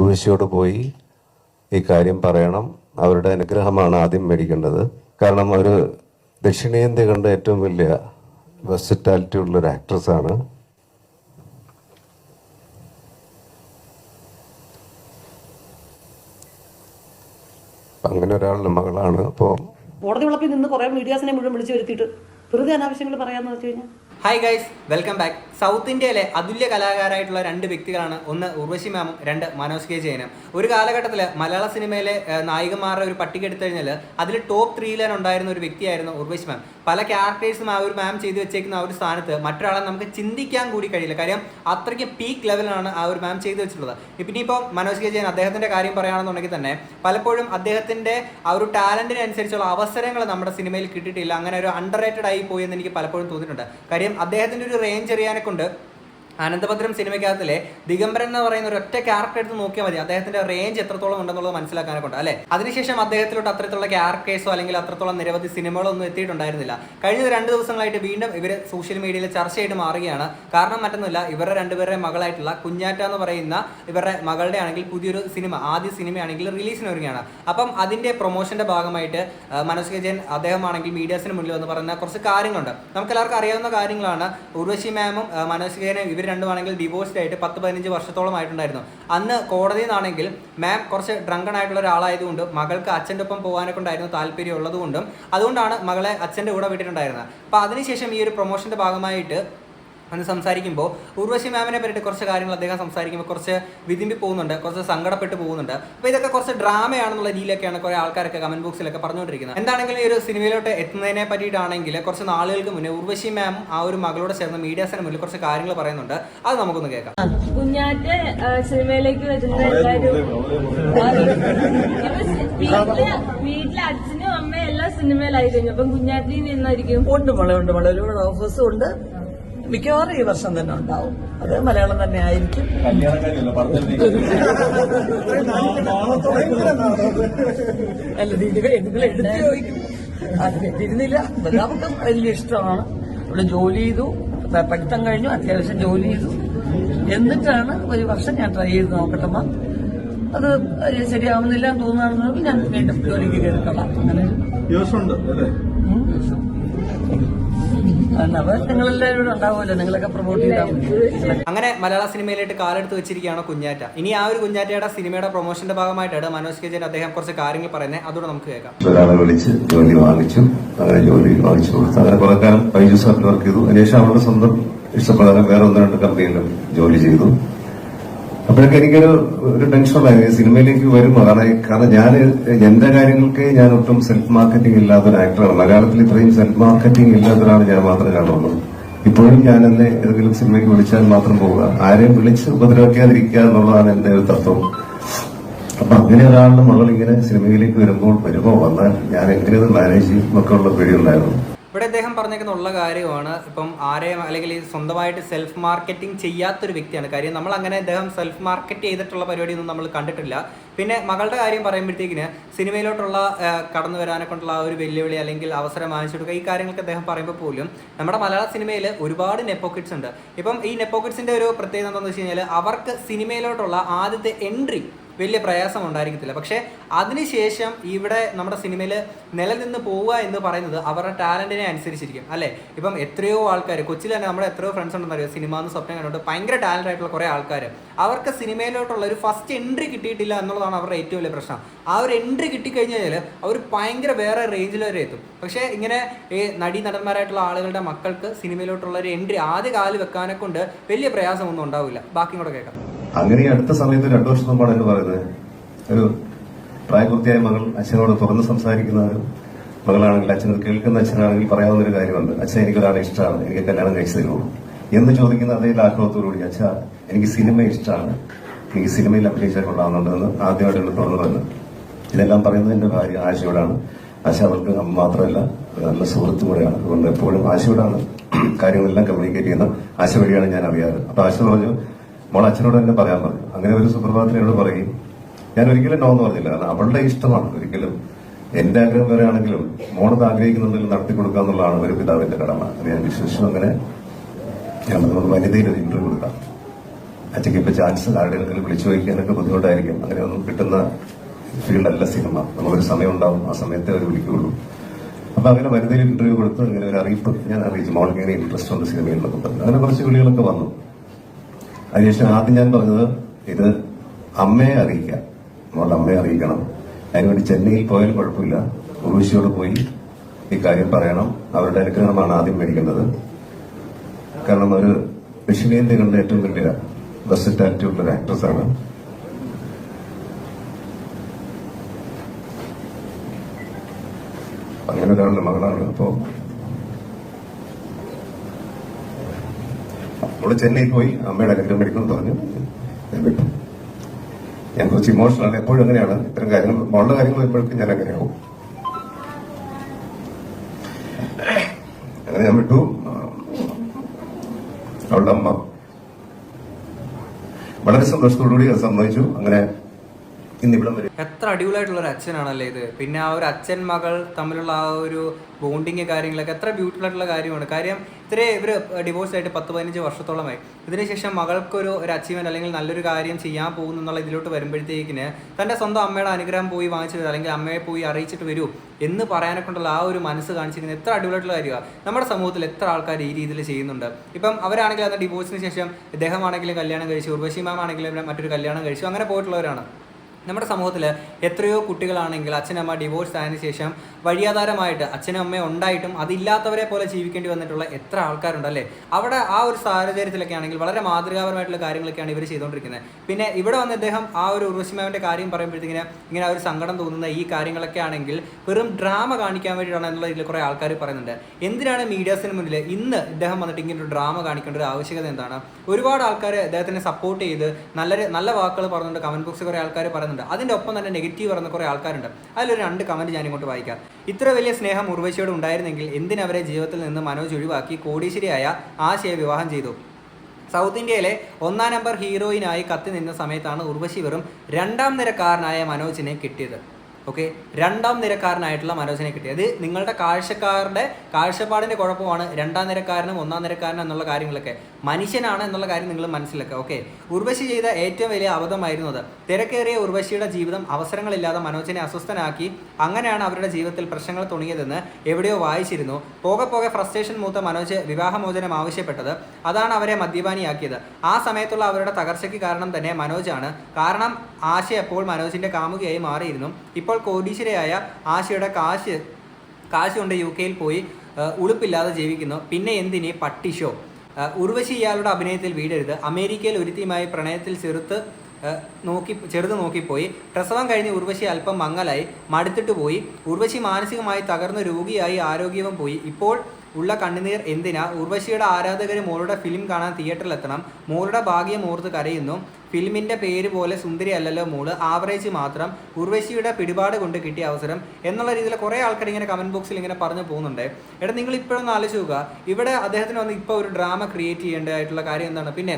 ഉർവശിയോട് പോയി ഈ കാര്യം പറയണം. അവരുടെ അനുഗ്രഹമാണ് ആദ്യം മേടിക്കേണ്ടത്. കാരണം അവർ ദക്ഷിണേന്ത്യ കണ്ട ഏറ്റവും വലിയ വെസ്റ്റാലിറ്റി ഉള്ളൊരു ആക്ട്രസ്സാണ് അങ്ങനെ ഒരാളുടെ മകളാണ്. അപ്പോൾ കോടതി വിളക്കിൽ നിന്ന് കുറേ മീഡിയാസിനെ മുഴുവൻ വിളിച്ചു വരുത്തിയിട്ട് വെറുതെ അനാവശ്യങ്ങൾ പറയാമെന്ന് വെച്ച് കഴിഞ്ഞാൽ hi guys welcome back south ഇന്ത്യയിലെ അതുല്യ കലാകാരായിട്ടുള്ള രണ്ട് വ്യക്തികളാണ് ഒന്ന് ഉർവശി മാമും രണ്ട് മനോജ് കെ ജയനും. ഒരു കാലഘട്ടത്തിൽ മലയാള സിനിമയിലെ നായികന്മാരുടെ ഒരു പട്ടിക എടുത്തു കഴിഞ്ഞാൽ അതിൽ ടോപ്പ് ത്രീയിലാണ് ഉണ്ടായിരുന്ന ഒരു വ്യക്തിയായിരുന്നു ഉർവശി മാം. പല ക്യാരക്ടേഴ്സും ആ ഒരു മാം ചെയ്തു വെച്ചേക്കുന്ന ആ ഒരു സ്ഥാനത്ത് മറ്റൊരാളെ നമുക്ക് ചിന്തിക്കാൻ കൂടി കഴിയില്ല. കാര്യം അത്രയ്ക്ക് പീക്ക് ലെവലാണ് ആ ഒരു മാം ചെയ്തു വെച്ചിട്ടുള്ളത്. ഇനിയിപ്പോൾ മനോജ് കെ ജയൻ അദ്ദേഹത്തിന്റെ കാര്യം പറയുകയാണെന്നുണ്ടെങ്കിൽ തന്നെ പലപ്പോഴും അദ്ദേഹത്തിന്റെ ആ ഒരു ടാലന്റിനനുസരിച്ചുള്ള അവസരങ്ങൾ നമ്മുടെ സിനിമയിൽ കിട്ടിയിട്ടില്ല. അങ്ങനെ ഒരു അണ്ടർ റേറ്റഡ് ആയി പോയി എന്ന് എനിക്ക് പലപ്പോഴും തോന്നിയിട്ടുണ്ട്. കാര്യം അദ്ദേഹത്തിന്റെ ഒരു റേഞ്ച് അറിയാനൊക്കെ കൊണ്ട് അനന്തഭദ്രം സിനിമയ്ക്കകത്തിലെ ദിഗംബരൻ എന്ന് പറയുന്ന ഒരു ഒറ്റ ക്യാരക്ടർ എടുത്ത് നോക്കിയാൽ മതി. അദ്ദേഹത്തിന്റെ റേഞ്ച് എത്രത്തോളം ഉണ്ടെന്നുള്ളത് മനസ്സിലാക്കാനൊക്കെ ഉണ്ട് അല്ലെ? അതിനുശേഷം അദ്ദേഹത്തിലോട്ട് അത്തരത്തിലുള്ള ക്യാരക്ടേഴ്സോ അല്ലെങ്കിൽ അത്രത്തോളം നിരവധി സിനിമകളോ ഒന്നും എത്തിയിട്ടുണ്ടായിരുന്നില്ല. കഴിഞ്ഞ രണ്ട് ദിവസങ്ങളായിട്ട് വീണ്ടും ഇവർ സോഷ്യൽ മീഡിയയിൽ ചർച്ചയായിട്ട് മാറുകയാണ്. കാരണം മറ്റൊന്നുമില്ല ഇവരുടെ രണ്ടുപേരുടെ മകളായിട്ടുള്ള കുഞ്ഞാറ്റ എന്ന് പറയുന്ന ഇവരുടെ മകളുടെ ആണെങ്കിൽ പുതിയൊരു സിനിമ ആദ്യ സിനിമയാണെങ്കിൽ റിലീസിന് ഒരുങ്ങുകയാണ്. അപ്പം അതിന്റെ പ്രൊമോഷന്റെ ഭാഗമായിട്ട് മനോജ് ജയൻ അദ്ദേഹമാണെങ്കിൽ മീഡിയാസിന് മുന്നിൽ വന്ന് പറയുന്ന കുറച്ച് കാര്യങ്ങളുണ്ട്. നമുക്ക് എല്ലാവർക്കും അറിയാവുന്ന കാര്യങ്ങളാണ്. ഉർവശി മാമും മനോജ് കെ ജയനും ഇവർ രണ്ടുമാണെങ്കിൽ ഡിവോഴ്സ്ഡ് ആയിട്ട് പത്ത് പതിനഞ്ച് വർഷത്തോളം ആയിട്ടുണ്ടായിരുന്നു. അന്ന് കോടതിയിൽ നിന്നാണെങ്കിൽ മാം കുറച്ച് ഡ്രങ്കൺ ആയിട്ടുള്ള ഒരാളായതുകൊണ്ട് മകൾക്ക് അച്ഛന്റെ ഒപ്പം പോകാനൊക്കെ ഉണ്ടായിരുന്നു താല്പര്യം ഉള്ളതുകൊണ്ടും അതുകൊണ്ടാണ് മകളെ അച്ഛന്റെ കൂടെ വിട്ടിട്ടുണ്ടായിരുന്നത്. അപ്പോൾ അതിനുശേഷം ഈ ഒരു പ്രൊമോഷന്റെ ഭാഗമായിട്ട് അന്ന് സംസാരിക്കുമ്പോൾ ഉർവശി മാമിനെ പറ്റിയിട്ട് കുറച്ച് കാര്യങ്ങൾ അദ്ദേഹം സംസാരിക്കുമ്പോൾ കുറച്ച് വിതിമ്പി പോകുന്നുണ്ട് കുറച്ച് സങ്കടപ്പെട്ട് പോകുന്നുണ്ട്. അപ്പോൾ ഇതൊക്കെ കുറച്ച് ഡ്രാമയാണെന്നുള്ള രീതിയിലൊക്കെയാണ് കുറേ ആൾക്കാരൊക്കെ കമന്റ് ബോക്സിലൊക്കെ പറഞ്ഞുകൊണ്ടിരിക്കുന്നത്. എന്താണെങ്കിലും ഈ ഒരു സിനിമയിലോട്ട് എത്തുന്നതിനെ പറ്റിയിട്ടാണെങ്കിൽ കുറച്ച് നാളുകൾക്ക് മുന്നേ ഉർവശി മാം ആ ഒരു മകളോട് ചേർന്ന് മീഡിയാസിന് മുന്നിൽ കുറച്ച് കാര്യങ്ങൾ പറയുന്നുണ്ട്. അത് നമുക്കൊന്ന് കേൾക്കാം. കുഞ്ഞാറ്റ് സിനിമയിലേക്ക് വരുന്ന വീട്ടിൽ വീട്ടിലെ അച്ഛനും അമ്മയും എല്ലാം സിനിമയിലായി കഴിഞ്ഞു അപ്പം കുഞ്ഞാറ്റിൽ നിന്നായിരിക്കും. ഉണ്ട് മഴ ഉണ്ട് മഴ ഒരുപാട് ഓഫേഴ്സും ഉണ്ട്. മിക്കവാറും ഈ വർഷം തന്നെ ഉണ്ടാവും. അത് മലയാളം തന്നെ ആയിരിക്കും. അല്ല നിങ്ങൾ എടുത്ത് ചോദിക്കും. നമുക്ക് വലിയ ഇഷ്ടമാണ്. ഇവിടെ ജോലി ചെയ്തു. പഠിത്തം കഴിഞ്ഞു. അത്യാവശ്യം ജോലി ചെയ്തു. എന്നിട്ടാണ് ഒരു വർഷം ഞാൻ ട്രൈ ചെയ്ത് നോക്കട്ടമ്മ. അത് ശരിയാവുന്നില്ല എന്ന് തോന്നുകയാണെന്നുണ്ടെങ്കിൽ ഞാൻ വീണ്ടും ജോലിക്ക് കേൾക്കണം അങ്ങനെ. അങ്ങനെ മലയാള സിനിമയിലേക്ക് കാലെടുത്ത് വെച്ചിരിക്കുകയാണ് കുഞ്ഞാറ്റ. ഇനി ആ ഒരു കുഞ്ഞാറ്റയുടെ സിനിമയുടെ പ്രൊമോഷന്റെ ഭാഗമായിട്ടാണ് മനോജ് കെ ജയൻ അദ്ദേഹം കുറച്ച് കാര്യങ്ങൾ പറയുന്നത്. അതോടെ നമുക്ക് കേൾക്കാം. ഒരാളെ വിളിച്ച് ജോലി വാങ്ങിച്ചു. അങ്ങനെ ജോലി വാങ്ങിച്ചു കൊടുത്തു. അങ്ങനെ കുറെ കാലം വർക്ക് ചെയ്തു. അതിനുശേഷം അവരുടെ സ്വന്തം ഇഷ്ടപ്രകാരം വേറെ ഒന്ന് രണ്ട് കമ്പനിയിലും ജോലി ചെയ്തു. അപ്പോഴൊക്കെ എനിക്കൊരു ഒരു ഈ സിനിമയിലേക്ക് വരുമ്പോൾ. കാരണം കാരണം ഞാൻ എന്റെ കാര്യങ്ങൾക്ക് ഞാൻ ഒട്ടും സെൽഫ് മാർക്കറ്റിംഗ് ഇല്ലാത്ത ഒരു ആക്ടറാണ് മലയാളത്തിൽ ഇത്രയും സെൽഫ് മാർക്കറ്റിംഗ് ഇല്ലാത്ത ഒരാൾ ഞാൻ മാത്രമേ കാണുള്ളൂ. ഇപ്പോഴും ഞാൻ എന്നെ ഏതെങ്കിലും സിനിമയ്ക്ക് വിളിച്ചാൽ മാത്രം പോവുക. ആരെയും വിളിച്ച് ഉപദ്രവിക്കാതിരിക്കുക എന്നുള്ളതാണ് എന്റെ ഒരു തത്വം. അപ്പൊ അങ്ങനെ ഒരാളുടെ മകൾ ഇങ്ങനെ സിനിമയിലേക്ക് വരുമ്പോൾ വരുമ്പോൾ വന്നാൽ ഞാൻ എങ്ങനെ ഇത് മാനേജ് ചെയ്യും എന്നൊക്കെ ഉള്ള പേടിയുണ്ടായിരുന്നു ഇവിടെ അദ്ദേഹം പറഞ്ഞേക്കുന്ന ഉള്ള കാര്യമാണ്. ഇപ്പം ആരെയും അല്ലെങ്കിൽ സ്വന്തമായിട്ട് സെൽഫ് മാർക്കറ്റിംഗ് ചെയ്യാത്തൊരു വ്യക്തിയാണ്. കാര്യം നമ്മൾ അങ്ങനെ അദ്ദേഹം സെൽഫ് മാർക്കറ്റ് ചെയ്തിട്ടുള്ള പരിപാടിയൊന്നും നമ്മൾ കണ്ടിട്ടില്ല. പിന്നെ മകളുടെ കാര്യം പറയുമ്പോഴത്തേക്കിന് സിനിമയിലോട്ടുള്ള കടന്നു വരാനെ കൊണ്ടുള്ള ആ ഒരു വെല്ലുവിളി അല്ലെങ്കിൽ അവസരം വാങ്ങിച്ചു കൊടുക്കുക ഈ കാര്യങ്ങളൊക്കെ അദ്ദേഹം പറയുമ്പോൾ പോലും നമ്മുടെ മലയാള സിനിമയിൽ ഒരുപാട് നെപ്പോക്കിറ്റ്സ് ഉണ്ട്. ഇപ്പം ഈ നെപ്പോക്കിറ്റ്സിന്റെ ഒരു പ്രത്യേകത എന്താണെന്ന് വെച്ച് കഴിഞ്ഞാൽ അവർക്ക് സിനിമയിലോട്ടുള്ള ആദ്യത്തെ എൻട്രി വലിയ പ്രയാസം ഉണ്ടായിരിക്കത്തില്ല. പക്ഷേ അതിനുശേഷം ഇവിടെ നമ്മുടെ സിനിമയിൽ നിലനിന്ന് പോവുക എന്ന് പറയുന്നത് അവരുടെ ടാലന്റിനെ അനുസരിച്ചിരിക്കും അല്ലേ? ഇപ്പം എത്രയോ ആൾക്കാർ കൊച്ചിയിൽ തന്നെ നമ്മുടെ എത്രയോ ഫ്രണ്ട്സ് ഉണ്ടെന്ന് അറിയാം സിനിമ എന്ന് സ്വപ്നം കണ്ടുകൊണ്ട് ഭയങ്കര ടാലന്റ് ആയിട്ടുള്ള കുറേ ആൾക്കാർ അവർക്ക് സിനിമയിലോട്ടുള്ള ഒരു ഫസ്റ്റ് എൻട്രി കിട്ടിയിട്ടില്ല എന്നുള്ളതാണ് അവരുടെ ഏറ്റവും വലിയ പ്രശ്നം. ആ ഒരു എൻട്രി കിട്ടിക്കഴിഞ്ഞാൽ അവർ ഭയങ്കര വേറെ റേഞ്ചിൽ വരെ എത്തും. പക്ഷേ ഇങ്ങനെ ഈ നടീ നടന്മാരായിട്ടുള്ള ആളുകളുടെ മക്കൾക്ക് സിനിമയിലോട്ടുള്ള ഒരു എൻട്രി ആദ്യ കാൽ വെക്കാനെ കൊണ്ട് വലിയ പ്രയാസമൊന്നും ഉണ്ടാവില്ല. ബാക്കി കൂടെ കേൾക്കാം. അങ്ങനെ അടുത്ത സമയത്ത് രണ്ടു വർഷം മുമ്പാണ് എന്ന് പറയുന്നത്. ഒരു പ്രായപൂർത്തിയായ മകൾ അച്ഛനോട് തുറന്ന് സംസാരിക്കുന്ന ഒരു മകളാണെങ്കിൽ അച്ഛനത് കേൾക്കുന്ന അച്ഛനാണെങ്കിൽ പറയാവുന്ന ഒരു കാര്യമുണ്ട്. അച്ഛൻ എനിക്കൊരാളെ ഇഷ്ടമാണ്. എനിക്ക് കല്യാണം കഴിച്ചു തരുമോ? എന്ന് ചോദിക്കുന്ന അതേ ലാഘവത്തോടുകൂടി അച്ഛ എനിക്ക് സിനിമ ഇഷ്ടമാണ്. എനിക്ക് സിനിമയിൽ അഭിനയിച്ചാൽ കൊള്ളാവുന്നുണ്ടെന്ന് ആദ്യമായിട്ട് എന്നെ തുറന്നു വന്നത് ഇതെല്ലാം പറയുന്നത് എന്റെ ഭാര്യ ആശയോടാണ്. ആശ അവൾക്ക് അമ്മ മാത്രമല്ല നല്ല സുഹൃത്തും കൂടെയാണ്. അതുകൊണ്ട് എപ്പോഴും ആശയോടാണ് കാര്യങ്ങളെല്ലാം കമ്മ്യൂണിക്കേറ്റ് ചെയ്യുന്ന ആശ വഴിയാണ് ഞാൻ അറിയാറ്. അപ്പൊ ആശ പറഞ്ഞു മോൾ അച്ഛനോട് തന്നെ പറയാൻ പറഞ്ഞു. അങ്ങനെ ഒരു സുപ്രഭാതത്തിൽ എന്നോട് പറയും ഞാൻ ഒരിക്കലും നോ എന്ന് പറഞ്ഞില്ല. കാരണം അവളുടെ ഇഷ്ടമാണ്. ഒരിക്കലും എന്റെ ആഗ്രഹം വരെ ആണെങ്കിലും മോളത് ആഗ്രഹിക്കുന്നുണ്ടെങ്കിൽ നടത്തി കൊടുക്കുക എന്നുള്ളതാണ് ഒരു പിതാവിന്റെ കടമ. അത് ഞാൻ വിശ്വസിച്ചു. അങ്ങനെ ഞാൻ വനിതയിൽ ഒരു ഇന്റർവ്യൂ കൊടുക്കാം. അച്ഛക്ക് ഇപ്പൊ ചാൻസ് ആരുടെയെങ്കിലും വിളിച്ചു ചോദിക്കാനൊക്കെ ബുദ്ധിമുട്ടായിരിക്കും. അങ്ങനെ ഒന്നും കിട്ടുന്ന ഫീൽഡല്ല സിനിമ. നമുക്കൊരു സമയം ഉണ്ടാവും. ആ സമയത്തെ അവർ വിളിക്കുകയുള്ളൂ. അപ്പൊ അങ്ങനെ വനിതയിൽ ഇന്റർവ്യൂ കൊടുത്ത് ഇങ്ങനെ ഒരു അറിയിപ്പ് ഞാൻ അറിയിച്ചു. മോൾക്ക് ഇങ്ങനെ ഇൻട്രസ്റ്റ് ഉണ്ട് സിനിമയിൽ നിന്നൊക്കെ അങ്ങനെ കുറച്ച് വിളികളൊക്കെ വന്നു. അതിനുശേഷം ആദ്യം ഞാൻ പറഞ്ഞത് ഇത് അമ്മയെ അറിയിക്കാം നമ്മളുടെ അമ്മയെ അറിയിക്കണം. അതിനുവേണ്ടി ചെന്നൈയിൽ പോയാൽ കുഴപ്പമില്ല. ഉർവശിയോട് പോയി ഇക്കാര്യം കാര്യം പറയണം. അവരുടെ അനുഗ്രഹമാണ് ആദ്യം മേടിക്കേണ്ടത്. കാരണം ഒരു ദക്ഷിണേന്ത്യകളുടെ ഏറ്റവും വലിയ ഉള്ള ഒരു ആക്ട്രസ് ആണ്. അങ്ങനെ ഒരാളുടെ മകളാണ്. അപ്പോ അവൾ ചെന്നൈയിൽ പോയി അമ്മയുടെ അനുഗ്രഹം എന്ന് പറഞ്ഞു. ഞാൻ വിട്ടു. ഞാൻ കുറച്ച് ഇമോഷണൽ ആണ്. എപ്പോഴും അങ്ങനെയാണ്. ഇത്തരം കാര്യങ്ങൾ മോളുടെ കാര്യങ്ങൾ വരുമ്പോഴേക്കും ഞാൻ അങ്ങനെയാവും. അങ്ങനെ ഞാൻ വിട്ടു. അവളുടെ അമ്മ. വളരെ സന്തോഷത്തോടുകൂടി അത് സമ്മതിച്ചു അങ്ങനെ ഇന്നിവിടം വരെ. എത്ര അടിപൊളിയായിട്ടുള്ള ഒരു അച്ഛനാണല്ലേ ഇത്. പിന്നെ ആ ഒരു അച്ഛൻ മകൾ തമ്മിലുള്ള ആ ഒരു ബോണ്ടിങ് കാര്യങ്ങളൊക്കെ എത്ര ബ്യൂട്ടിഫുൾ ആയിട്ടുള്ള കാര്യമാണ്. കാര്യം ഇത്രേ ഇവർ ഡിവോഴ്സ് ആയിട്ട് പത്ത് പതിനഞ്ച് വർഷത്തോളമായി. ഇതിനുശേഷം മകൾക്കൊരു ഒരു അച്ചീവ്മെന്റ് അല്ലെങ്കിൽ നല്ലൊരു കാര്യം ചെയ്യാൻ പോകുന്നു എന്നുള്ള ഇതിലോട്ട് വരുമ്പോഴത്തേക്കിന് തന്റെ സ്വന്തം അമ്മയുടെ അനുഗ്രഹം പോയി വാങ്ങിച്ചു വരും അല്ലെങ്കിൽ അമ്മയെ പോയി അറിയിച്ചിട്ട് വരൂ എന്ന് പറയാനെ കൊണ്ടുള്ള ആ ഒരു മനസ്സ് കാണിച്ചിരിക്കുന്നത് എത്ര അടിപൊളിയായിട്ടുള്ള കാര്യമാണ്. നമ്മുടെ സമൂഹത്തിൽ എത്ര ആൾക്കാർ ഈ രീതിയിൽ ചെയ്യുന്നുണ്ട്. ഇപ്പം അവരാണെങ്കിൽ അന്ന് ഡിവോഴ്സിന് ശേഷം ഇദ്ദേഹമാണെങ്കിലും കല്യാണം കഴിച്ചു ഉർവശി മാം ആണെങ്കിലും മറ്റൊരു കല്യാണം കഴിച്ചു അങ്ങനെ പോയിട്ടുള്ളവരാണ്. നമ്മുടെ സമൂഹത്തിൽ എത്രയോ കുട്ടികളാണെങ്കിൽ അച്ഛനമ്മ ഡിവോഴ്സ് ആയതിനു ശേഷം വഴിയാധാരമായിട്ട് അച്ഛനും അമ്മയും ഉണ്ടായിട്ടും അതില്ലാത്തവരെ പോലെ ജീവിക്കേണ്ടി വന്നിട്ടുള്ള എത്ര ആൾക്കാരുണ്ട് അല്ലേ? അവിടെ ആ ഒരു സാഹചര്യത്തിലൊക്കെ ആണെങ്കിൽ വളരെ മാതൃകാപരമായിട്ടുള്ള കാര്യങ്ങളൊക്കെയാണ് ഇവർ ചെയ്തുകൊണ്ടിരിക്കുന്നത് പിന്നെ ഇവിടെ വന്ന് ഇദ്ദേഹം ആ ഒരു ഉർവശിമാവിന്റെ കാര്യം പറയുമ്പോഴത്തേക്കിന് ഇങ്ങനെ ഒരു സങ്കടം തോന്നുന്ന ഈ കാര്യങ്ങളൊക്കെ ആണെങ്കിൽ വെറും ഡ്രാമ കാണിക്കാൻ വേണ്ടിയിട്ടാണ് എന്നുള്ള ഇതിൽ കുറേ ആൾക്കാർ പറയുന്നുണ്ട്. എന്തിനാണ് മീഡിയാസിന് മുന്നിൽ ഇന്ന് ഇദ്ദേഹം വന്നിട്ട് ഇങ്ങനെ ഒരു ഡ്രാമ കാണിക്കേണ്ട ഒരു ആവശ്യകത എന്താണ്? ഒരുപാട് ആൾക്കാർ ഇദ്ദേഹത്തിനെ സപ്പോർട്ട് ചെയ്ത് നല്ല നല്ല വാക്കുകൾ പറഞ്ഞുകൊണ്ട് കമന്റ് ബോക്സിൽ കുറേ ആൾക്കാർ പറയുന്നുണ്ട്. അതിന്റെ ഒപ്പം തന്നെ നെഗറ്റീവ് പറയുന്ന കുറേ ആൾക്കാരുണ്ട്. അതിലൊരു രണ്ട് കമന്റ് ഞാൻ ഇങ്ങോട്ട് വായിക്കാം. ഇത്ര വലിയ സ്നേഹം ഉർവശിയോട് ഉണ്ടായിരുന്നെങ്കിൽ എന്തിനവരെ ജീവിതത്തിൽ നിന്ന് മനോജ് ഒഴിവാക്കി കോടീശ്വരിയായ ആശയെ വിവാഹം ചെയ്തു? സൗത്ത് ഇന്ത്യയിലെ ഒന്നാം നമ്പർ ഹീറോയിനായി കത്തി നിന്ന സമയത്താണ് ഉർവശി വെറും രണ്ടാം നിരക്കാരനായ മനോജിനെ കിട്ടിയത്. ഓക്കെ? രണ്ടാം നിരക്കാരനായിട്ടുള്ള മനോജിനെ കിട്ടി അത് നിങ്ങളുടെ കാഴ്ചക്കാരുടെ കാഴ്ചപ്പാടിന്റെ കുഴപ്പമാണ് രണ്ടാം നിരക്കാരനും ഒന്നാം നിരക്കാരനും എന്നുള്ള കാര്യങ്ങളൊക്കെ. മനുഷ്യനാണ് എന്നുള്ള കാര്യം നിങ്ങൾ മനസ്സിലാക്കുക. ഓക്കെ ഉർവശി ചെയ്ത ഏറ്റവും വലിയ അബദ്ധമായിരുന്നു അത്. തിരക്കേറിയ ഉർവശിയുടെ ജീവിതം അവസരങ്ങളില്ലാതെ മനോജിനെ അസ്വസ്ഥനാക്കി അങ്ങനെയാണ് അവരുടെ ജീവിതത്തിൽ പ്രശ്നങ്ങൾ തുടങ്ങിയതെന്ന് എവിടെയോ വായിച്ചിരുന്നു. പോകെ പോകെ ഫ്രസ്ട്രേഷൻ മൂത്ത മനോജ് വിവാഹമോചനം ആവശ്യപ്പെട്ടത് അതാണ് അവരെ മദ്യപാനിയാക്കിയത്. ആ സമയത്തുള്ള അവരുടെ തകർച്ചയ്ക്ക് കാരണം തന്നെ മനോജാണ്. കാരണം ആശ അപ്പോൾ മനോജിന്റെ കാമുകിയായി മാറിയിരുന്നു. ഇപ്പോൾ കോടീശ്വരയായ ആശയുടെ കാശ് കാശ് കൊണ്ട് യു കെയിൽ പോയി ഉളുപ്പില്ലാതെ ജീവിക്കുന്നു. പിന്നെ എന്തിനീ? പട്ടി ഷോ. ആ, ഉർവശി ഇയാളുടെ അഭിനയത്തിൽ വീടരുത്. അമേരിക്കയിൽ ഒരുത്തിയുമായി പ്രണയത്തിൽ ചെറുത്ത് നോക്കി ചെറുത് നോക്കിപ്പോയി. പ്രസവം കഴിഞ്ഞ് ഉർവശി അല്പം മങ്ങലായി മടുത്തിട്ട് പോയി. ഉർവശി മാനസികമായി തകർന്ന രോഗിയായി ആരോഗ്യവും പോയി. ഇപ്പോൾ ഉള്ള കണ്ണുനീർ എന്തിനാ? ഉർവശിയുടെ ആരാധകർ മോളുടെ ഫിലിം കാണാൻ തിയേറ്ററിൽ എത്തണം മോളുടെ ഭാഗ്യം ഓർത്ത് കരയുന്നു. ഫിലിമിന്റെ പേര് പോലെ സുന്ദരി അല്ലല്ലോ മോൾ. ആവറേജ് മാത്രം. ഉർവശിയുടെ പിടിപാട് കൊണ്ട് കിട്ടിയ അവസരം എന്നുള്ള രീതിയിൽ കുറേ ആൾക്കാർ ഇങ്ങനെ കമന്റ് ബോക്സിൽ ഇങ്ങനെ പറഞ്ഞു പോകുന്നുണ്ട്. എടാ നിങ്ങൾ ഇപ്പോഴൊന്ന് ആലോചിച്ച് നോക്കുക ഇവിടെ അദ്ദേഹത്തിന് വന്ന് ഇപ്പോൾ ഒരു ഡ്രാമ ക്രിയേറ്റ് ചെയ്യേണ്ടതായിട്ടുള്ള കാര്യം എന്താണ്? പിന്നെ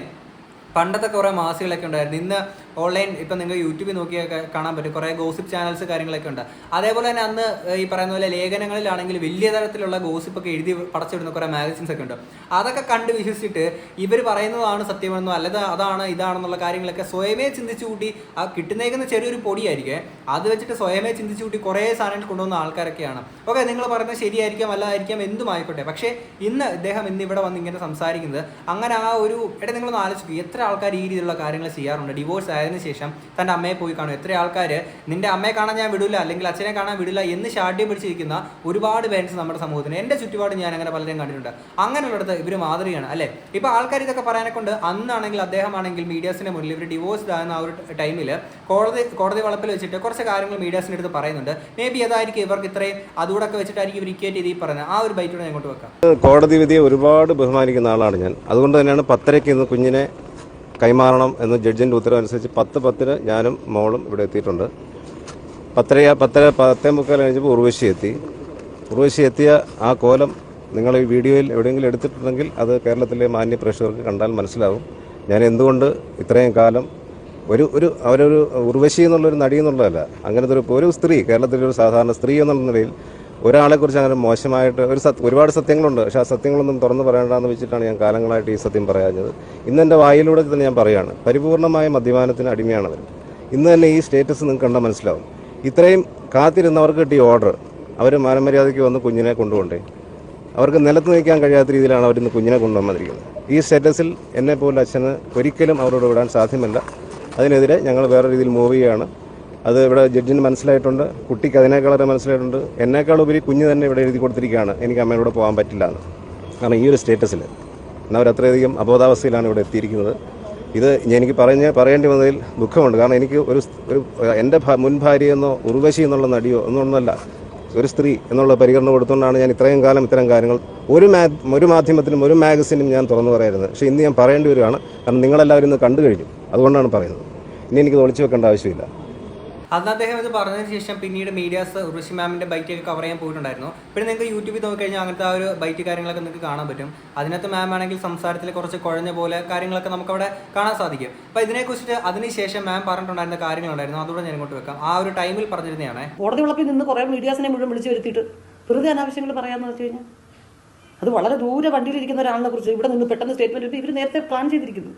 പണ്ടത്തെ കുറേ മാസികളൊക്കെ ഉണ്ടായിരുന്നു. ഇന്ന് ഓൺലൈൻ ഇപ്പം നിങ്ങൾ യൂട്യൂബിൽ നോക്കിയാൽ കാണാൻ പറ്റും. കുറേ ഗോസിപ്പ് ചാനൽസ് കാര്യങ്ങളൊക്കെ ഉണ്ട്. അതേപോലെ തന്നെ അന്ന് ഈ പറയുന്ന പോലെ ലേഖനങ്ങളിലാണെങ്കിൽ വലിയ തരത്തിലുള്ള ഗോസിപ്പ് ഒക്കെ എഴുതി പടച്ചിടുന്ന കുറേ മാഗസിൻസ് ഒക്കെ ഉണ്ട്. അതൊക്കെ കണ്ട് വിശ്വസിച്ചിട്ട് ഇവർ പറയുന്നതാണ് സത്യമെന്നോ അല്ലത് അതാണ് ഇതാണെന്നുള്ള കാര്യങ്ങളൊക്കെ സ്വയമേ ചിന്തിച്ചു കൂട്ടി ആ കിട്ടുന്നേക്കുന്ന ചെറിയൊരു പൊടിയായിരിക്കും അത് വെച്ചിട്ട് സ്വയമേ ചിന്തിച്ചു കൂട്ടി കുറേ സാധനങ്ങൾ കൊണ്ടുവന്ന ആൾക്കാരൊക്കെയാണ്. ഓക്കെ നിങ്ങൾ പറയുന്നത് ശരിയായിരിക്കാം അല്ലായിരിക്കാം എന്തും ആയിക്കോട്ടെ. പക്ഷേ ഇന്ന് ഇദ്ദേഹം ഇന്ന് ഇവിടെ വന്ന് ഇങ്ങനെ സംസാരിക്കുന്നത് അങ്ങനെ ആ ഒരു എടാ നിങ്ങളൊന്ന് ആലോചിക്കും എത്ര ആൾക്കാർ ഈ രീതിയിലുള്ള കാര്യങ്ങൾ ചെയ്യാറുണ്ട്? ഡിവോഴ്സ് ആയതിനു ശേഷം തന്റെ അമ്മയെ പോയി കാണും. എത്ര ആൾക്കാർ നിന്റെ അമ്മയെ കാണാൻ ഞാൻ വിടില്ല അല്ലെങ്കിൽ അച്ഛനെ കാണാൻ വിടില്ല എന്ന് ഷാഡ്യം പിടിച്ചിരിക്കുന്ന ഒരുപാട് പേരൻസ് നമ്മുടെ സമൂഹത്തിന്. എന്റെ ചുറ്റുപാട് ഞാൻ അങ്ങനെ പലരെയും കണ്ടിട്ടുണ്ട്. അങ്ങനെയുള്ളിടത്ത് ഇവർ മാതൃകയാണ് അല്ലേ? ഇപ്പോൾ ആൾക്കാർ ഇതൊക്കെ പറയാനെ കൊണ്ട് അന്നാണെങ്കിൽ അദ്ദേഹമാണെങ്കിൽ മീഡിയാസിന്റെ മുന്നിൽ ഇവർ ഡിവോഴ്സ് ആകുന്ന ആ ഒരു ടൈമിൽ കോടതി കോടതി വളപ്പിൽ വെച്ചിട്ട് കുറച്ച് കാര്യങ്ങൾ മീഡിയാസിന്റെ അടുത്ത് പറയുന്നുണ്ട്. മേ ബി അതായിരിക്കും ഇവർക്ക് ഇത്രയും അതുകൂടെ ഒക്കെ വെച്ചിട്ടായിരിക്കും ഇവർ ഇക്കേറ്റ് ഈ പറയുന്നത്. ആ ഒരു ബൈറ്റോടെ ഇങ്ങോട്ട് വെക്കാം. കോടതി വിധിയെ ഒരുപാട് ബഹുമാനിക്കുന്ന ആളാണ് ഞാൻ. അതുകൊണ്ട് തന്നെയാണ് പത്തരയ്ക്ക് ഇന്ന് കുഞ്ഞിനെ കൈമാറണം എന്ന് ജഡ്ജിന്റെ ഉത്തരവനുസരിച്ച് പത്ത് പത്തിന് ഞാനും മോളും ഇവിടെ എത്തിയിട്ടുണ്ട്. പത്തര പത്തര പത്തേ മുക്കാൽ കഴിഞ്ഞപ്പോൾ ഉർവശി എത്തി. ഉർവശി എത്തിയ ആ കോലം നിങ്ങൾ ഈ വീഡിയോയിൽ എവിടെയെങ്കിലും എടുത്തിട്ടുണ്ടെങ്കിൽ അത് കേരളത്തിലെ മാന്യ പ്രേക്ഷകർക്ക് കണ്ടാൽ മനസ്സിലാവും. ഞാൻ എന്തുകൊണ്ട് ഇത്രയും കാലം ഒരു ഒരു അവരൊരു ഉർവശി എന്നുള്ളൊരു നടി എന്നുള്ളതല്ല അങ്ങനത്തെ ഒരു ഒരു സ്ത്രീ കേരളത്തിലെ ഒരു സാധാരണ സ്ത്രീ എന്നുള്ള നിലയിൽ ഒരാളെ കുറിച്ച് അങ്ങനെ മോശമായിട്ട് ഒരു സത്യ ഒരുപാട് സത്യങ്ങളുണ്ട്. പക്ഷെ ആ സത്യങ്ങളൊന്നും തുറന്നു പറയേണ്ടെന്ന് വെച്ചിട്ടാണ് ഞാൻ കാലങ്ങളായിട്ട് ഈ സത്യം പറയാഞ്ഞത്. ഇന്ന് എന്റെ വായിലൂടെ തന്നെ ഞാൻ പറയുകയാണ്. പരിപൂർണമായ മദ്യപാനത്തിന് അടിമയാണ് അവർ ഇന്ന് തന്നെ ഈ സ്റ്റേറ്റസ് നിങ്ങൾക്ക് കണ്ടാൽ മനസ്സിലാവും. ഇത്രയും കാത്തിരുന്നവർക്ക് കിട്ടിയ ഓർഡർ അവർ മാനമര്യാദയ്ക്ക് വന്ന് കുഞ്ഞിനെ കൊണ്ടുപോകണ്ടേ? അവർക്ക് നിലത്ത് നിൽക്കാൻ കഴിയാത്ത രീതിയിലാണ് അവരിന്ന് കുഞ്ഞിനെ കൊണ്ടുവന്നിരിക്കുന്നത്. ഈ സ്റ്റേറ്റസിൽ എന്നെ പോലെ അച്ഛന് ഒരിക്കലും അവരോട് വിടാൻ സാധ്യമല്ല. അതിനെതിരെ ഞങ്ങൾ വേറെ രീതിയിൽ മൂവ് ചെയ്യുകയാണ്. അത് ഇവിടെ ജഡ്ജിന് മനസ്സിലായിട്ടുണ്ട് കുട്ടിക്ക് അതിനേക്കാളേറെ മനസ്സിലായിട്ടുണ്ട്. എന്നേക്കാൾ ഉപരി കുഞ്ഞ് തന്നെ ഇവിടെ എഴുതി കൊടുത്തിരിക്കുകയാണ് എനിക്ക് അമ്മയോട് പോകാൻ പറ്റില്ല എന്ന്. കാരണം ഈ ഒരു സ്റ്റേറ്റസിൽ എന്നാൽ അവർ അത്രയധികം അബോധാവസ്ഥയിലാണ് ഇവിടെ എത്തിയിരിക്കുന്നത്. ഇത് എനിക്ക് പറഞ്ഞ് പറയേണ്ടി വന്നതിൽ ദുഃഖമുണ്ട്. കാരണം എനിക്ക് ഒരു എന്റെ മുൻ ഭാര്യയെന്നോ ഉർവശി എന്നുള്ള നടിയോ എന്നൊന്നല്ല ഒരു സ്ത്രീ എന്നുള്ള പരിഗണന കൊടുത്തുകൊണ്ടാണ് ഞാൻ ഇത്രയും കാലം ഇത്തരം കാര്യങ്ങൾ ഒരു മാ ഒരു മാധ്യമത്തിലും ഒരു മാഗസിനും ഞാൻ തുറന്നു പറയായിരുന്നത് പക്ഷേ ഇന്ന് ഞാൻ പറയേണ്ടി വരികയാണ്. കാരണം നിങ്ങളെല്ലാവരും ഇന്ന് കണ്ടു കഴിഞ്ഞു. അതുകൊണ്ടാണ് പറയുന്നത്. ഇനി എനിക്ക് ഒളിച്ചു വെക്കേണ്ട ആവശ്യമില്ല. അന്ന് അദ്ദേഹം ഇത് പറഞ്ഞതിന് ശേഷം പിന്നീട് മീഡിയാസ് ഋഷി മാമിന്റെ ബൈറ്റ് ഒക്കെ കവർ ചെയ്യാൻ പോയിട്ടുണ്ടായിരുന്നു. പിന്നെ നിങ്ങൾക്ക് യൂട്യൂബിൽ നോക്കിക്കഴിഞ്ഞാൽ അങ്ങനത്തെ ആ ഒരു ബൈറ്റ് കാര്യങ്ങളൊക്കെ നിങ്ങൾക്ക് കാണാൻ പറ്റും. അതിനകത്ത് മാം ആണെങ്കിൽ സംസാരത്തിൽ കുറച്ച് കുഴഞ്ഞ പോലെ കാര്യങ്ങളൊക്കെ നമുക്ക് അവിടെ കാണാൻ സാധിക്കും. അപ്പോൾ ഇതിനെക്കുറിച്ച് അതിനുശേഷം മാം പറഞ്ഞിട്ടുണ്ടായിരുന്ന കാര്യങ്ങളുണ്ടായിരുന്നു. അതുകൂടെ ഞാൻ ഇങ്ങോട്ട് വെക്കാം. ആ ഒരു ടൈമിൽ പറഞ്ഞിരുന്നതാണ്. കോടതി വളപ്പിൽ നിന്ന് കുറേ മീഡിയാസിനെ മുഴുവൻ വിളിച്ചു വരുത്തിയിട്ട് വെറുതെ അനാവശ്യങ്ങൾ പറയാമെന്ന് വെച്ച് കഴിഞ്ഞാൽ അത് വളരെ ദൂരെ വണ്ടിയിലിരിക്കുന്ന ഒരാളിനെ കുറിച്ച് ഇവിടെ നിന്ന് പെട്ടെന്ന് സ്റ്റേറ്റ്മെന്റ് ഇവർ നേരത്തെ പ്ലാൻ ചെയ്തിരിക്കുന്നു.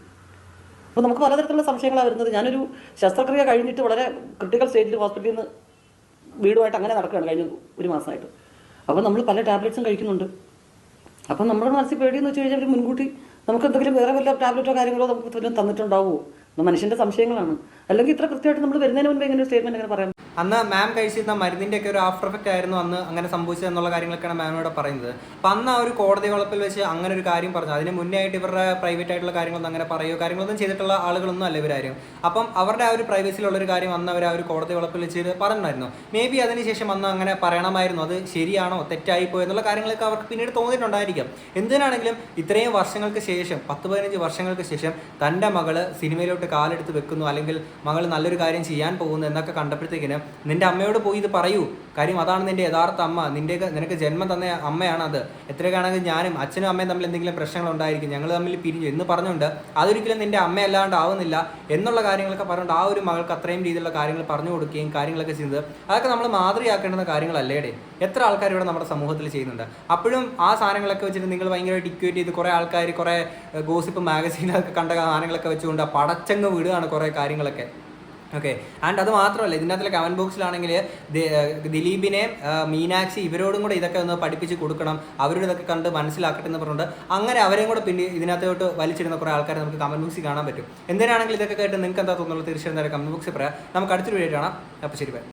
അപ്പോൾ നമുക്ക് പലതരത്തിലുള്ള സംശയങ്ങളാണ് വരുന്നത്. ഞാനൊരു ശസ്ത്രക്രിയ കഴിഞ്ഞിട്ട് വളരെ ക്രിട്ടിക്കൽ സ്റ്റേജിൽ ഹോസ്പിറ്റലിൽ നിന്ന് വീടുമായിട്ട് അങ്ങനെ നടക്കുകയാണ് കഴിഞ്ഞ ഒരു മാസമായിട്ട്. അപ്പോൾ നമ്മൾ പല ടാബ്ലറ്റ്സും കഴിക്കുന്നുണ്ട്. അപ്പോൾ നമ്മുടെ മനസ്സിൽ പേടിയെന്ന് വെച്ച് കഴിഞ്ഞാൽ മുൻകൂട്ടി നമുക്ക് എന്തെങ്കിലും വേറെ വല്ല ടാബ്ലറ്റോ കാര്യങ്ങളോ നമുക്ക് തന്നിട്ടുണ്ടാവുമോ? മനുഷ്യന്റെ സംശയങ്ങളാണ്. അല്ലെങ്കിൽ ഇത്ര കൃത്യമായിട്ട് നമ്മൾ വരുന്നതിന് മുൻപ് എങ്ങനെ സ്റ്റേറ്റ്മെന്റ് അങ്ങനെ പറയാം അന്ന് മാം കഴിച്ചിരുന്ന മരുന്നിന്റെ ഒക്കെ ഒരു ആഫ്റ്റർ എഫക്റ്റ് ആയിരുന്നു അന്ന് അങ്ങനെ സംഭവിച്ചത് എന്നുള്ള കാര്യങ്ങളൊക്കെയാണ് മാമിനോട് പറയുന്നത്. അപ്പം അന്ന് ആ ഒരു കോടതി വളപ്പിൽ വെച്ച് അങ്ങനെ ഒരു കാര്യം പറഞ്ഞു. അതിന് മുന്നേ ആയിട്ട് ഇവരുടെ പ്രൈവറ്റ് ആയിട്ടുള്ള കാര്യങ്ങളൊന്നും അങ്ങനെ പറയുകയോ കാര്യങ്ങളൊന്നും ചെയ്തിട്ടുള്ള ആളുകളൊന്നും അല്ല ഇവരാരും. അപ്പം അവരുടെ ആ ഒരു പ്രൈവസിയിലുള്ള ഒരു കാര്യം അന്ന് അവർ ആ ഒരു കോടതി വളപ്പിൽ വെച്ച് പറഞ്ഞിട്ടുണ്ടായിരുന്നു. മേ ബി അതിനുശേഷം അന്ന് അങ്ങനെ പറയണമായിരുന്നു. അത് ശരിയാണോ? തെറ്റായി പോയോ? എന്നുള്ള കാര്യങ്ങളൊക്കെ അവർക്ക് പിന്നീട് തോന്നിയിട്ടുണ്ടായിരിക്കും. എന്തിനാണെങ്കിലും ഇത്രയും വർഷങ്ങൾക്ക് ശേഷം പത്ത് പതിനഞ്ച് വർഷങ്ങൾക്ക് ശേഷം തന്റെ മകൾ സിനിമയിലോട്ട് കാലെടുത്ത് വെക്കുന്നു. അല്ലെങ്കിൽ മകൾ നല്ലൊരു കാര്യം ചെയ്യാൻ പോകുന്നു എന്നൊക്കെ കണ്ടപ്പോഴത്തേക്കിന് നിന്റെ അമ്മയോട് പോയി ഇത് പറയൂ. കാര്യം അതാണ് നിന്റെ യഥാർത്ഥ അമ്മ. നിന്റെ നിനക്ക് ജന്മം തന്ന അമ്മയാണ് അത്. എത്രയൊക്കെയാണെങ്കിൽ ഞാനും അച്ഛനും അമ്മയും തമ്മിൽ എന്തെങ്കിലും പ്രശ്നങ്ങൾ ഉണ്ടായിരിക്കും ഞങ്ങൾ തമ്മിൽ പിരിഞ്ഞു എന്ന് പറഞ്ഞുകൊണ്ട് അതൊരിക്കലും നിന്റെ അമ്മയല്ലാണ്ട് ആവുന്നില്ല എന്നുള്ള കാര്യങ്ങളൊക്കെ പറഞ്ഞുകൊണ്ട് ആ ഒരു മകൾക്ക് അത്രയും രീതിയിലുള്ള കാര്യങ്ങൾ പറഞ്ഞു കൊടുക്കുകയും കാര്യങ്ങളൊക്കെ ചെയ്തത്. അതൊക്കെ നമ്മൾ മാതൃയാക്കേണ്ടുന്ന കാര്യങ്ങളല്ലേടെ എത്ര ആൾക്കാർ ഇവിടെ നമ്മുടെ സമൂഹത്തിൽ ചെയ്യുന്നുണ്ട്? അപ്പോഴും ആ സാധനങ്ങളൊക്കെ വെച്ചിട്ട് നിങ്ങൾ ഭയങ്കരമായിട്ട് ഇക്വേറ്റ് ചെയ്ത് കുറേ ആൾക്കാർ കുറേ ഗോസിപ്പ് മാഗസീനൊക്കെ കണ്ട സാധനങ്ങളൊക്കെ വെച്ചുകൊണ്ട് പടച്ചങ്ങ് വിടുകയാണ് കുറേ കാര്യങ്ങളൊക്കെ. ഓക്കെ ആൻഡ് അത് മാത്രമല്ല ഇതിനകത്തുള്ള കമന്റ് ബോക്സിലാണെങ്കിൽ ദിലീപിനെ മീനാക്ഷി ഇവരോടും കൂടെ ഇതൊക്കെ ഒന്ന് പഠിപ്പിച്ച് കൊടുക്കണം. അവരോട് ഇതൊക്കെ കണ്ട് മനസ്സിലാക്കട്ടെ എന്ന് പറഞ്ഞിട്ടുണ്ട്. അങ്ങനെ അവരെയും കൂടെ പിന്നെ ഇതിനകത്തോട്ട് വലിച്ചിരുന്ന കുറേ ആൾക്കാരെ നമുക്ക് കമന്റ് ബോക്സിൽ കാണാൻ പറ്റും. എന്തിനാണെങ്കിൽ ഇതൊക്കെ കേട്ട് നിങ്ങൾക്ക് എന്താ തോന്നുന്നുള്ളത് തീർച്ചയായും കമന്റ് ബോക്സിൽ പറയാം. നമുക്ക് അടുത്തൊരു വീഡിയോ കാണാം. അപ്പോൾ ശരി